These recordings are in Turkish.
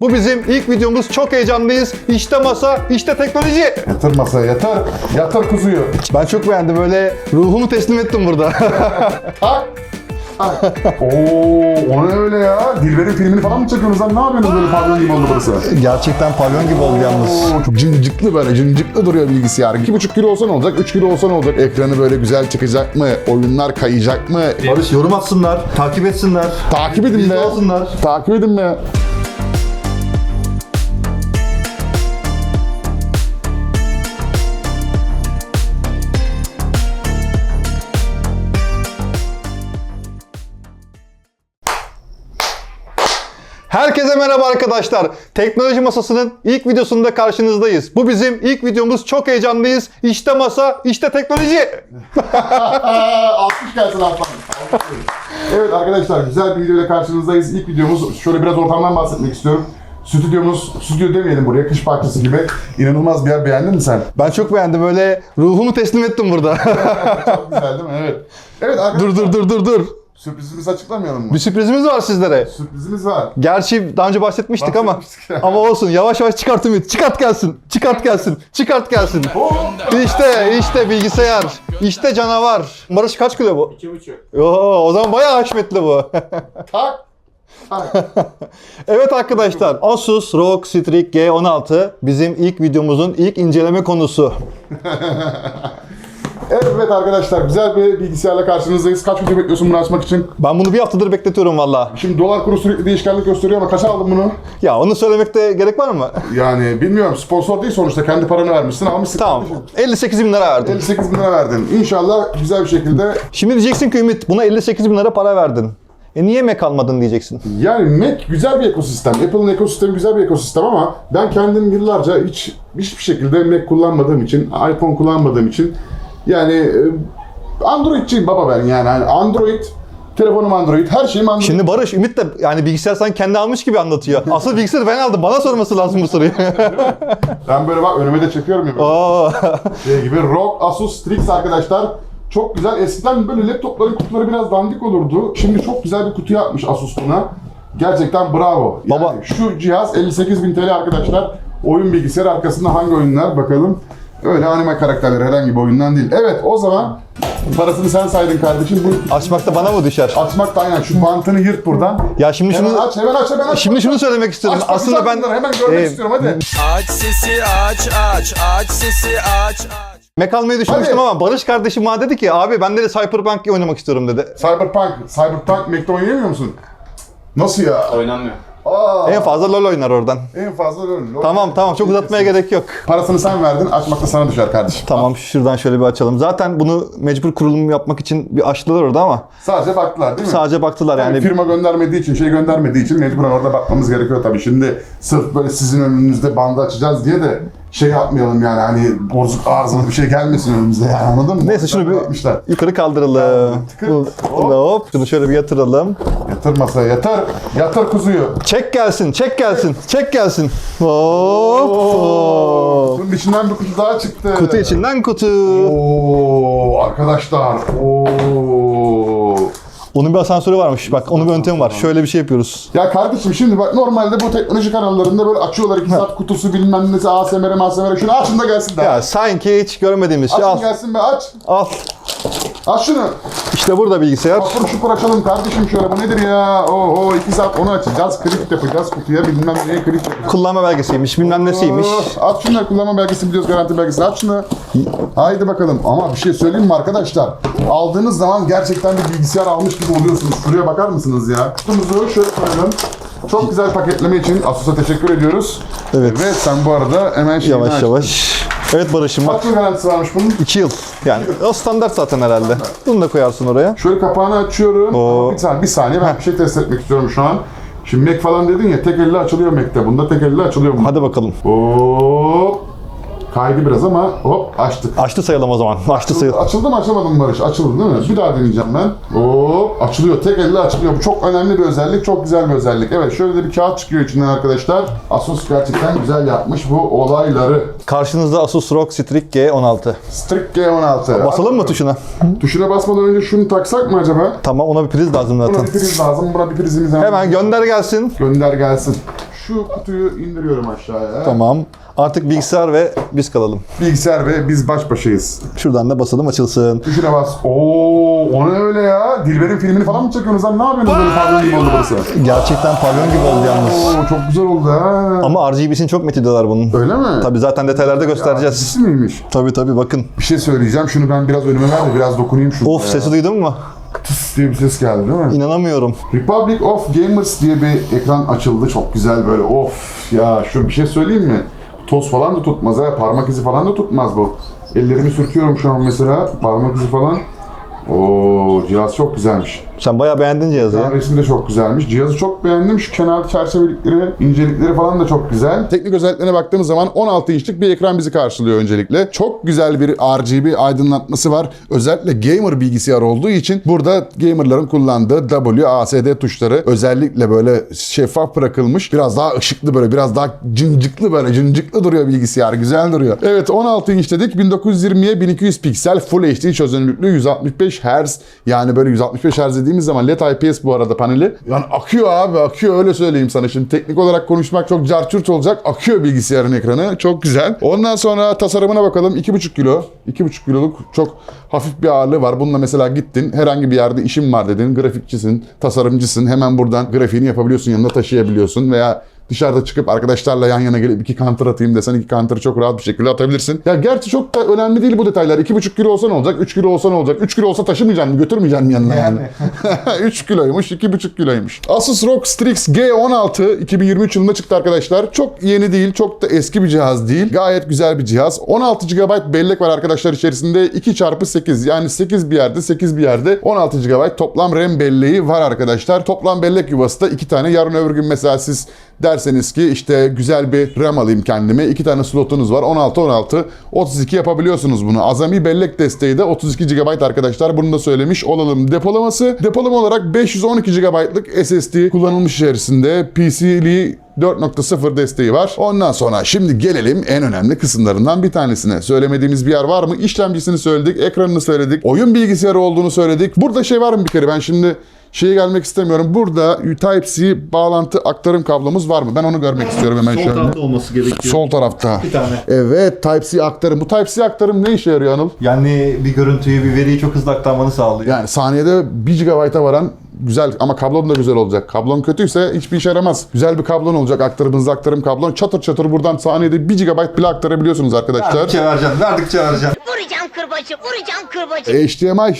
Bu bizim ilk videomuz. Çok heyecanlıyız. İşte masa, işte teknoloji. Yatır masaya yatır. Yatır kuzuyu. Ben çok beğendim. Böyle ruhumu teslim ettim burada. Oo, o ne öyle ya? Dilber'in filmini falan mı çekiyorsunuz lan? Ne yapıyorsunuz böyle pavyon gibi oldu burası? Gerçekten pavyon gibi oldu yalnız. Oo, çok cıncıklı böyle cıncıklı duruyor bilgisayar. 2,5 kilo olsa ne olacak? 3 kilo olsa ne olacak? Ekranı böyle güzel çıkacak mı? Oyunlar kayacak mı? Barış yorum atsınlar, takip etsinler. Takip edin be. Takip edin be. Herkese merhaba arkadaşlar. Teknoloji Masası'nın ilk videosunda karşınızdayız. Bu bizim ilk videomuz. Çok heyecanlıyız. İşte masa, işte teknoloji. Alkış gelsin Aslan. evet arkadaşlar güzel bir videoyla karşınızdayız. İlk videomuz şöyle biraz ortamdan bahsetmek istiyorum. Stüdyomuz, stüdyo demeyelim buraya, kış parçası gibi. İnanılmaz bir yer beğendin mi sen? Ben çok beğendim. Böyle ruhumu teslim ettim burada. Çok güzel değil mi? Evet. Evet arkadaşlar. dur dur dur dur dur. Sürprizimizi açıklamayalım mı? Bir sürprizimiz var sizlere. Sürprizimiz var. Gerçi daha önce bahsetmiştik ama Bahsetmiştik ya. ama olsun yavaş yavaş çıkart Ümit. Çıkart gelsin. Çıkart gelsin. Çıkart gelsin. İşte işte bilgisayar. İşte canavar. Barış kaç kilo bu? 2,5. Oo, o zaman bayağı haşmetli bu. Tak. Tak. evet arkadaşlar Asus ROG Strix G16 bizim ilk videomuzun ilk inceleme konusu. Evet arkadaşlar güzel bir bilgisayarla karşınızdayız. Kaç video bekliyorsun bunu açmak için? Ben bunu bir haftadır bekletiyorum valla. Şimdi dolar kuru sürekli değişkenlik gösteriyor ama kaça aldın bunu? Ya onu söylemekte gerek var mı? Yani bilmiyorum sponsor değil sonuçta kendi paranı vermişsin almışsın. tamam. kardeşim. 58 bin lira verdim. 58 bin lira verdin. İnşallah güzel bir şekilde Şimdi diyeceksin ki Ümit buna 58 bin lira para verdin. E niye Mac almadın diyeceksin. yani Mac güzel bir ekosistem. Apple'ın ekosistemi güzel bir ekosistem ama ben kendim yıllarca hiç hiçbir şekilde Mac kullanmadığım için, iPhone kullanmadığım için yani e, Android'ciyim baba ben yani. Hani Android, telefonum Android, her şeyim Android. Şimdi Barış Ümit de yani bilgisayar sanki kendi almış gibi anlatıyor. Asıl bilgisayarı ben aldım. Bana sorması lazım bu soruyu. Ben böyle bak önüme de çekiyorum ya. Böyle. Oo. şey gibi ROG Asus Strix arkadaşlar. Çok güzel. Eskiden böyle laptopların kutuları biraz dandik olurdu. Şimdi çok güzel bir kutu yapmış Asus buna. Gerçekten bravo. Yani Baba- Şu cihaz 58.000 TL arkadaşlar. Oyun bilgisayar arkasında hangi oyunlar bakalım. Öyle anime karakterleri herhangi bir oyundan değil. Evet o zaman parasını sen saydın kardeşim. Bu Açmakta bana mı düşer? açmak da aynen. Şu bantını yırt buradan. Ya şimdi Hemen şunu aç, hemen aç, hemen aç. şimdi şunu söylemek istiyorum. Aç, Aslında ben bakacağım bunları. hemen görmek e, istiyorum hadi. Aç sesi aç aç aç sesi aç aç. Mac almayı düşünmüştüm Hadi. ama Barış kardeşim bana dedi ki abi ben de Cyberpunk oynamak istiyorum dedi. Cyberpunk, Cyberpunk Mac'te oynayamıyor musun? Nasıl ya? Oynanmıyor. Aa, En fazla LoL oynar oradan. en fazla öyle. Tamam tamam çok uzatmaya gerek yok. Parasını sen verdin, açmak da sana düşer kardeşim. Tamam şuradan şöyle bir açalım. Zaten bunu mecbur kurulum yapmak için bir açtılar orada ama Sadece baktılar değil mi? sadece baktılar yani yani. firma göndermediği için, şey göndermediği için mecburen orada bakmamız gerekiyor tabii. Şimdi sırf böyle sizin önünüzde bandı açacağız diye de şey yapmayalım yani hani bozuk arızalı bir şey gelmesin önümüze yani anladın mı? Neyse şunu bir Yapmışlar. yukarı kaldıralım. Tıkır. Bu- Hop. Şunu şöyle bir yatıralım. Yatır masaya, yatır. Yatır kuzuyu. Çek gelsin, çek gelsin, çek gelsin. Hop. hop. Kutunun içinden bir kutu daha çıktı. Kutu içinden kutu. Oo arkadaşlar. Oo. Onun bir asansörü varmış. Bak onun bir yöntemi var. Şöyle bir şey yapıyoruz. Ya kardeşim şimdi bak normalde bu teknoloji kanallarında böyle açıyorlar iki saat kutusu bilmem nesi ASMR MASMR şunu açın da gelsin daha. Ya sanki hiç görmediğimiz şey. Açın Al, gelsin be aç. al. Aç şunu. İşte burada bilgisayar. Şupur şupur açalım kardeşim şöyle bu nedir ya? Oho iki saat onu açacağız. Klik yapacağız kutuya bilmem neye klik yapacağız. Kullanma belgesiymiş, bilmem nesiymiş. Oh, At şunu kullanma belgesi biliyoruz garanti belgesi at şunu. Haydi bakalım ama bir şey söyleyeyim mi arkadaşlar? Aldığınız zaman gerçekten bir bilgisayar almış gibi oluyorsunuz. Şuraya bakar mısınız ya? Kutumuzu şöyle koyalım. Çok güzel paketleme için Asus'a teşekkür ediyoruz. Evet. Ve sen bu arada hemen şeyini Yavaş aç. yavaş. Evet Barış'ım bak. Kaç yıl garantisi varmış bunun? 2 yıl. Yani o standart zaten herhalde. Bunu da koyarsın oraya. Şöyle kapağını açıyorum. Oo. Ama bir saniye, bir saniye ben bir şey test etmek istiyorum şu an. Şimdi Mac falan dedin ya tek elle açılıyor Mac'te. Bunda tek elle açılıyor mu? Hadi bakalım. Hop. Kaydı biraz ama hop açtık. Açtı sayalım o zaman. Açtı sayalım. Açıldı mı açamadım mı Barış? Açıldı değil mi? Bir daha deneyeceğim ben. Hop açılıyor. Tek elle açılıyor. Bu çok önemli bir özellik. Çok güzel bir özellik. Evet şöyle de bir kağıt çıkıyor içinden arkadaşlar. Asus gerçekten güzel yapmış bu olayları. Karşınızda Asus ROG Strix G16. Strix G16. Basalım mı tuşuna? Tuşuna basmadan önce şunu taksak mı acaba? Tamam ona bir priz lazım Buna zaten. bir priz lazım. Buna bir prizimiz Hemen gönder gelsin. Gönder gelsin. şu kutuyu indiriyorum aşağıya. Tamam. Artık bilgisayar ve biz kalalım. Bilgisayar ve biz baş başayız. Şuradan da basalım açılsın. Tuşuna bas. Oo, o ne öyle ya? Dilber'in filmini falan mı çekiyorsunuz lan? Ne yapıyorsunuz böyle pavyon gibi oldu burası? Gerçekten pavyon gibi oldu yalnız. Oo, çok güzel oldu ha. Ama RGB'sini çok metiyorlar bunun. Öyle mi? Tabii zaten detaylarda göstereceğiz. Ciddi miymiş? Tabii tabii bakın. Bir şey söyleyeceğim. Şunu ben biraz önüme ver de biraz dokunayım şunu. Of sesi duydun mu? Tıs diye bir ses geldi değil mi? İnanamıyorum. Republic of Gamers diye bir ekran açıldı. Çok güzel böyle. Of ya şu bir şey söyleyeyim mi? Toz falan da tutmaz ha. Parmak izi falan da tutmaz bu. Ellerimi sürtüyorum şu an mesela. Parmak izi falan. Oo cihaz çok güzelmiş. Sen bayağı beğendin cihazı ya. Resim de çok güzelmiş. Cihazı çok beğendim. Şu kenar çerçevelikleri, incelikleri falan da çok güzel. Teknik özelliklerine baktığımız zaman 16 inçlik bir ekran bizi karşılıyor öncelikle. Çok güzel bir RGB aydınlatması var. Özellikle gamer bilgisayar olduğu için burada gamerların kullandığı W, ASD tuşları özellikle böyle şeffaf bırakılmış. Biraz daha ışıklı böyle, biraz daha cıncıklı böyle, cıncıklı duruyor bilgisayar. Güzel duruyor. Evet 16 inç dedik. 1920'ye 1200 piksel Full HD çözünürlüklü 165 Hz. Yani böyle 165 Hz dediğimiz zaman LED IPS bu arada paneli. Yani akıyor abi akıyor öyle söyleyeyim sana. Şimdi teknik olarak konuşmak çok carçurt olacak. Akıyor bilgisayarın ekranı. Çok güzel. Ondan sonra tasarımına bakalım. 2,5 kilo. 2,5 kiloluk çok hafif bir ağırlığı var. Bununla mesela gittin herhangi bir yerde işim var dedin. Grafikçisin, tasarımcısın. Hemen buradan grafiğini yapabiliyorsun. Yanında taşıyabiliyorsun veya Dışarıda çıkıp arkadaşlarla yan yana gelip iki counter atayım desen iki counter'ı çok rahat bir şekilde atabilirsin. Ya gerçi çok da önemli değil bu detaylar. 2,5 kilo olsa ne olacak? 3 kilo olsa ne olacak? 3 kilo olsa taşımayacaksın mı? Götürmeyeceksin mi yanına yani? 3 kiloymuş, 2,5 kiloymuş. Asus ROG Strix G16 2023 yılında çıktı arkadaşlar. Çok yeni değil, çok da eski bir cihaz değil. Gayet güzel bir cihaz. 16 GB bellek var arkadaşlar içerisinde. 2x8 yani 8 bir yerde, 8 bir yerde 16 GB toplam RAM belleği var arkadaşlar. Toplam bellek yuvası da 2 tane. Yarın öbür gün mesela siz derseniz ki işte güzel bir RAM alayım kendime. iki tane slotunuz var. 16 16 32 yapabiliyorsunuz bunu. Azami bellek desteği de 32 GB arkadaşlar. Bunu da söylemiş olalım. Depolaması depolama olarak 512 GB'lık SSD kullanılmış içerisinde. PC'li 4.0 desteği var. Ondan sonra şimdi gelelim en önemli kısımlarından bir tanesine. Söylemediğimiz bir yer var mı? İşlemcisini söyledik, ekranını söyledik, oyun bilgisayarı olduğunu söyledik. Burada şey var mı bir kere ben şimdi şeye gelmek istemiyorum. Burada Type-C bağlantı aktarım kablomuz var mı? Ben onu görmek istiyorum hemen şöyle. olması gerekiyor. Sol tarafta. Bir tane. Evet Type-C aktarım. Bu Type-C aktarım ne işe yarıyor Anıl? Yani bir görüntüyü, bir veriyi çok hızlı aktarmanı sağlıyor. Yani saniyede 1 GB'a varan güzel ama kablon da güzel olacak. Kablon kötüyse hiçbir işe yaramaz. Güzel bir kablon olacak. Aktarım hızlı aktarım kablon. Çatır çatır buradan saniyede 1 GB bile aktarabiliyorsunuz arkadaşlar. Verdikçe vereceksin, verdikçe vereceksin. Vuracağım kırbacı, vuracağım kırbacı. HDMI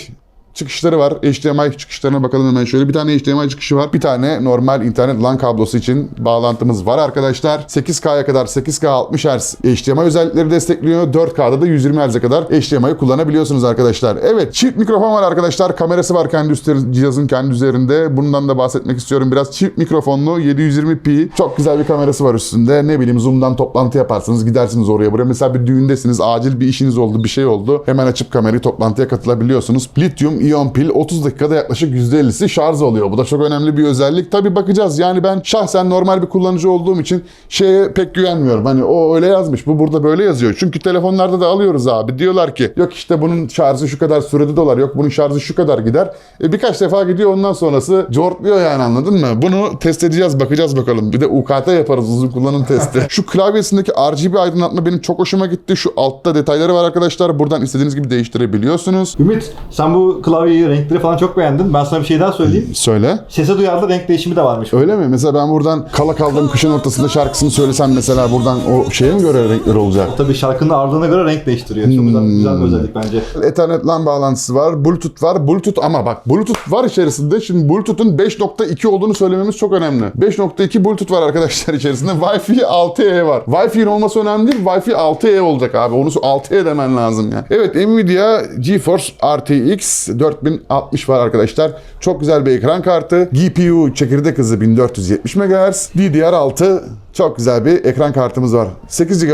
çıkışları var. HDMI çıkışlarına bakalım hemen şöyle. Bir tane HDMI çıkışı var. Bir tane normal internet LAN kablosu için bağlantımız var arkadaşlar. 8K'ya kadar 8K 60 Hz HDMI özellikleri destekliyor. 4K'da da 120 Hz'e kadar HDMI kullanabiliyorsunuz arkadaşlar. Evet çift mikrofon var arkadaşlar. Kamerası var kendi üstleri, cihazın kendi üzerinde. Bundan da bahsetmek istiyorum biraz. Çift mikrofonlu 720p. Çok güzel bir kamerası var üstünde. Ne bileyim Zoom'dan toplantı yaparsınız. Gidersiniz oraya buraya. Mesela bir düğündesiniz. Acil bir işiniz oldu. Bir şey oldu. Hemen açıp kamerayı toplantıya katılabiliyorsunuz. Lityum iyon pil 30 dakikada yaklaşık %50'si şarj oluyor. Bu da çok önemli bir özellik. Tabii bakacağız. Yani ben şahsen normal bir kullanıcı olduğum için şeye pek güvenmiyorum. Hani o öyle yazmış. Bu burada böyle yazıyor. Çünkü telefonlarda da alıyoruz abi. Diyorlar ki yok işte bunun şarjı şu kadar sürede dolar. Yok bunun şarjı şu kadar gider. E, birkaç defa gidiyor ondan sonrası cortluyor yani anladın mı? Bunu test edeceğiz bakacağız bakalım. Bir de UKT yaparız uzun kullanım testi. şu klavyesindeki RGB aydınlatma benim çok hoşuma gitti. Şu altta detayları var arkadaşlar. Buradan istediğiniz gibi değiştirebiliyorsunuz. Ümit, sen bu klavyeyi, renkleri falan çok beğendin. Ben sana bir şey daha söyleyeyim. Söyle. Sese duyarlı renk değişimi de varmış. Öyle mi? Mesela ben buradan kala kaldım kışın ortasında şarkısını söylesem mesela buradan o şeye mi göre renkler olacak? Tabii şarkının ağırlığına göre renk değiştiriyor. Çok güzel, güzel bir özellik bence. Ethernet LAN bağlantısı var. Bluetooth var. Bluetooth ama bak Bluetooth var içerisinde. Şimdi Bluetooth'un 5.2 olduğunu söylememiz çok önemli. 5.2 Bluetooth var arkadaşlar içerisinde. Wi-Fi 6E var. Wi-Fi'nin olması önemli değil. Wi-Fi 6E olacak abi. Onu 6E demen lazım ya. Evet Nvidia GeForce RTX 4060 var arkadaşlar. Çok güzel bir ekran kartı. GPU çekirdek hızı 1470 MHz. DDR6 Çok güzel bir ekran kartımız var. 8 GB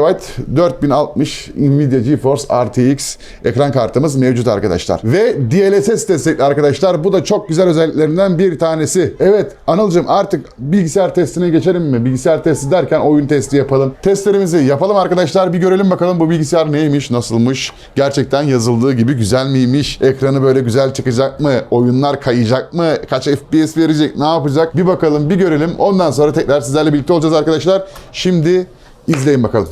4060 Nvidia GeForce RTX ekran kartımız mevcut arkadaşlar. Ve DLSS destekli arkadaşlar. Bu da çok güzel özelliklerinden bir tanesi. Evet Anılcım artık bilgisayar testine geçelim mi? Bilgisayar testi derken oyun testi yapalım. Testlerimizi yapalım arkadaşlar. Bir görelim bakalım bu bilgisayar neymiş, nasılmış? Gerçekten yazıldığı gibi güzel miymiş? Ekranı böyle güzel çıkacak mı? Oyunlar kayacak mı? Kaç FPS verecek? Ne yapacak? Bir bakalım, bir görelim. Ondan sonra tekrar sizlerle birlikte olacağız arkadaşlar. Şimdi izleyin bakalım.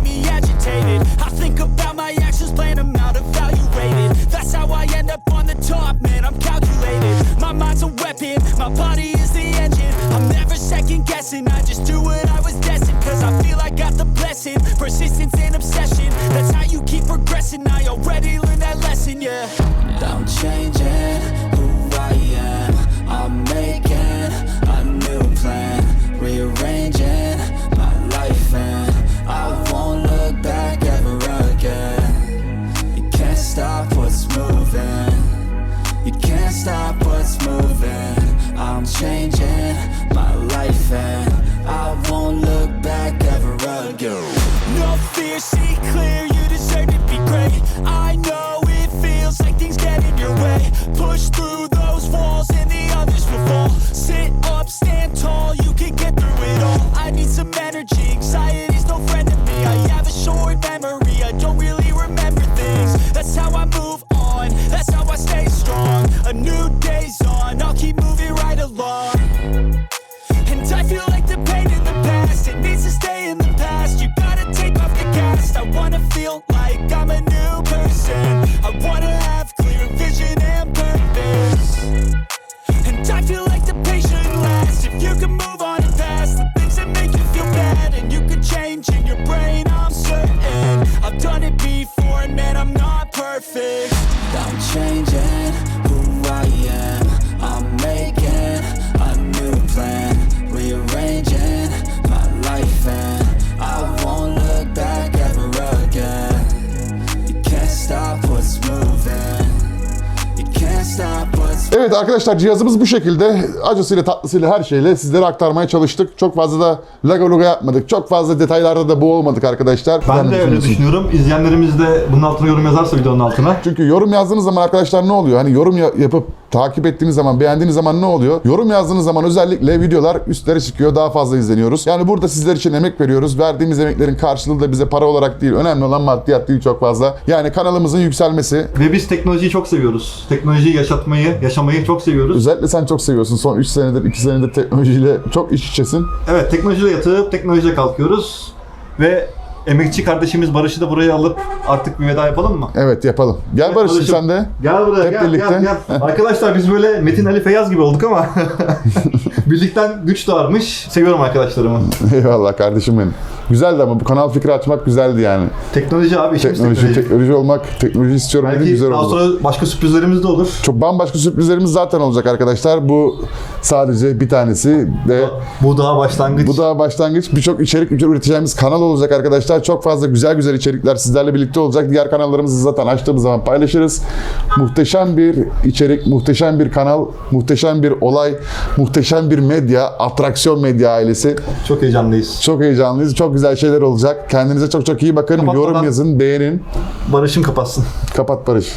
You Evet arkadaşlar cihazımız bu şekilde acısıyla tatlısıyla her şeyle sizlere aktarmaya çalıştık. Çok fazla da laga luga yapmadık. Çok fazla detaylarda da boğulmadık arkadaşlar. Ben Sen de öyle düşünüyorum. İzleyenlerimiz de bunun altına yorum yazarsa videonun altına. Çünkü yorum yazdığınız zaman arkadaşlar ne oluyor? Hani yorum ya- yapıp takip ettiğiniz zaman, beğendiğiniz zaman ne oluyor? Yorum yazdığınız zaman özellikle videolar üstlere çıkıyor, daha fazla izleniyoruz. Yani burada sizler için emek veriyoruz. Verdiğimiz emeklerin karşılığı da bize para olarak değil, önemli olan maddiyat değil çok fazla. Yani kanalımızın yükselmesi. Ve biz teknolojiyi çok seviyoruz. Teknolojiyi yaşatmayı, yaşamayı çok seviyoruz. Özellikle sen çok seviyorsun. Son 3 senedir, 2 senedir teknolojiyle çok iç içesin. Evet, teknolojiyle yatıp teknolojiyle kalkıyoruz. Ve emekçi kardeşimiz Barış'ı da buraya alıp artık bir veda yapalım mı? Evet yapalım. Gel Barış'ım Barış'ım. sen de. Gel buraya, Hep gel, birlikte. gel, gel. Arkadaşlar biz böyle Metin Ali Feyyaz gibi olduk ama birlikten güç doğarmış. Seviyorum arkadaşlarımı. Eyvallah kardeşim benim. Güzeldi ama bu kanal fikri açmak güzeldi yani. Teknoloji abi, işimiz Teknoloji, teknoloji. teknoloji olmak, teknoloji istiyorum dedim Belki güzel daha oldu. sonra başka sürprizlerimiz de olur. Çok bambaşka sürprizlerimiz zaten olacak arkadaşlar. Bu sadece bir tanesi de Bu daha başlangıç. bu da başlangıç. Birçok içerik üreteceğimiz kanal olacak arkadaşlar. Çok fazla güzel güzel içerikler sizlerle birlikte olacak. Diğer kanallarımızı zaten açtığımız zaman paylaşırız. Muhteşem bir içerik, muhteşem bir kanal, muhteşem bir olay, muhteşem bir medya, atraksiyon medya ailesi. Çok heyecanlıyız. Çok heyecanlıyız. Çok güzel şeyler olacak. Kendinize çok çok iyi bakın. Kapatmadan- Yorum yazın, beğenin. Barış'ım kapatsın. Kapat Barış.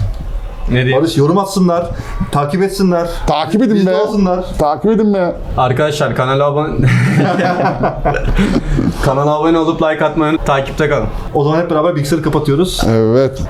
Ne diyeyim? Barış yorum atsınlar, takip etsinler. Takip edin Bizde be. olsunlar. Takip edin be. Arkadaşlar kanala abone kanala abone olup like atmayı takipte kalın. O zaman hep beraber bilgisayarı kapatıyoruz. Evet.